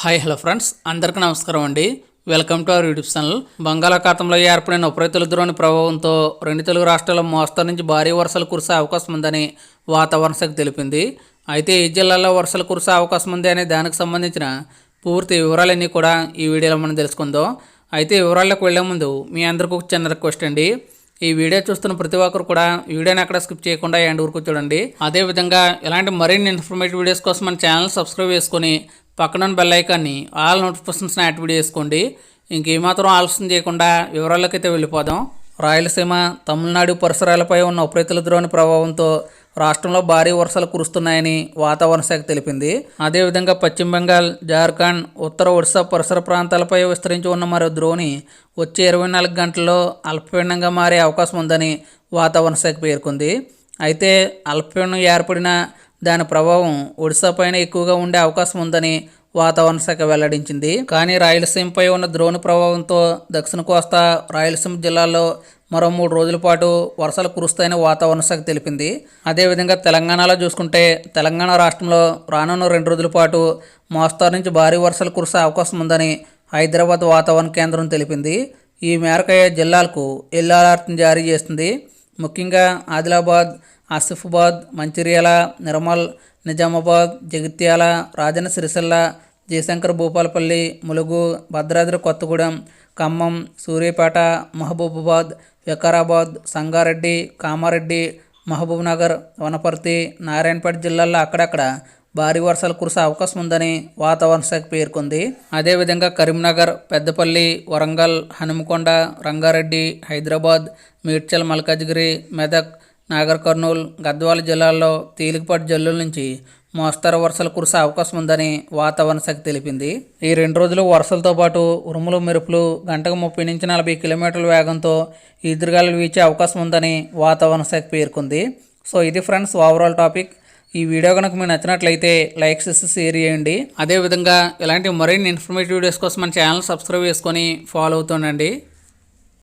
Hi hello friends. అందరికీ నమస్కారం అండి. Welcome to our YouTube channel. బంగాళాఖాతంలో ఏర్పడిన ఉపరితల ద్రోణి ప్రభావంతో రెండు తెలుగు రాష్ట్రాల మోస్తరు నుంచి భారీ వర్షాలు కురిసే అవకాశం ఉందని వాతావరణ శాఖ తెలిపింది. అయితే ఈ జిల్లాలో వర్షాలు కురిసే అవకాశం ఉంది అనే దానికి సంబంధించిన పూర్తి వివరాలన్నీ కూడా ఈ వీడియోలో మనం తెలుసుకుందాం. అయితే వివరాల్లోకి వెళ్ళే ముందు మీ అందరికీ ఒక చిన్న రిక్వెస్ట్ అండి. ఈ వీడియో చూస్తున్న ప్రతి ఒక్కరు కూడా వీడియోని అక్కడ స్కిప్ చేయకుండా ఎండ్ వరకు చూడండి. అదేవిధంగా ఇలాంటి మరిన్ని ఇన్ఫర్మేటివ్ వీడియోస్ కోసం మన ఛానల్ సబ్స్క్రైబ్ చేసుకొని పక్కన బెల్ ఐకాన్ని ఆల్ నోటిఫికేషన్స్ని యాక్టివేట్ చేసుకోండి. ఇంకేమాత్రం ఆలస్యం చేయకుండా వివరాలకైతే వెళ్ళిపోదాం. రాయలసీమ తమిళనాడు పరిసరాలపై ఉన్న ఉపరితల ద్రోణి ప్రభావంతో రాష్ట్రంలో భారీ వర్షాలు కురుస్తున్నాయని వాతావరణ శాఖ తెలిపింది. అదేవిధంగా పశ్చిమ బెంగాల్ జార్ఖండ్ ఉత్తర ఒడిశా పరిసర ప్రాంతాలపై విస్తరించి ఉన్న మరో ద్రోణి వచ్చే ఇరవై నాలుగు గంటల్లో అల్పపీడనంగా మారే అవకాశం ఉందని వాతావరణ శాఖ పేర్కొంది. అయితే అల్పపీడనం ఏర్పడిన దాని ప్రభావం ఒడిశా పైన ఎక్కువగా ఉండే అవకాశం ఉందని వాతావరణ శాఖ వెల్లడించింది. కానీ రాయలసీమపై ఉన్న ద్రోణి ప్రభావంతో దక్షిణ కోస్తా రాయలసీమ జిల్లాల్లో మరో మూడు రోజుల పాటు వర్షాలు కురుస్తాయని వాతావరణ శాఖ తెలిపింది. అదేవిధంగా తెలంగాణలో చూసుకుంటే తెలంగాణ రాష్ట్రంలో రానున్న రెండు రోజుల పాటు మోస్తారు నుంచి భారీ వర్షాలు కురిసే అవకాశం ఉందని హైదరాబాద్ వాతావరణ కేంద్రం తెలిపింది. ఈ మేరకు జిల్లాలకు ఎల్లో అలర్ట్ని జారీ చేస్తుంది ముఖ్యంగా ఆదిలాబాద్ ఆసిఫాబాద్ మంచిర్యాల నిర్మల్ నిజామాబాద్ జగిత్యాల రాజన్న సిరిసిల్ల జయశంకర్ భూపాలపల్లి ములుగు భద్రాద్రి కొత్తగూడెం ఖమ్మం సూర్యాపేట మహబూబాబాద్ వికారాబాద్ సంగారెడ్డి కామారెడ్డి మహబూబ్నగర్ వనపర్తి నారాయణపేట జిల్లాల్లో అక్కడక్కడ భారీ వర్షాలు కురిసే అవకాశం ఉందని వాతావరణ శాఖ పేర్కొంది. అదేవిధంగా కరీంనగర్ పెద్దపల్లి వరంగల్ హనుమకొండ రంగారెడ్డి హైదరాబాద్ మేడ్చల్ మల్కాజ్గిరి మెదక్ నాగర్ కర్నూలు గద్వాల జిల్లాల్లో తేలికపాటి జల్లుల నుంచి మోస్తరు వర్షాలు కురిసే అవకాశం ఉందని వాతావరణ శాఖ తెలిపింది. ఈ రెండు రోజులు వర్షాలతో పాటు ఉరుములు మెరుపులు గంటకు ముప్పై నుంచి నలభై కిలోమీటర్ల వేగంతో ఈదురుగాలు వీచే అవకాశం ఉందని వాతావరణ శాఖ పేర్కొంది. సో ఇది ఫ్రెండ్స్ ఓవరాల్ టాపిక్. ఈ వీడియో కనుక మీకు నచ్చినట్లయితే లైక్ చేసి షేర్ చేయండి. అదేవిధంగా ఇలాంటి మరిన్ని ఇన్ఫర్మేటివ్ వీడియోస్ కోసం మన ఛానల్ సబ్స్క్రైబ్ చేసుకొని ఫాలో అవుతుండండి.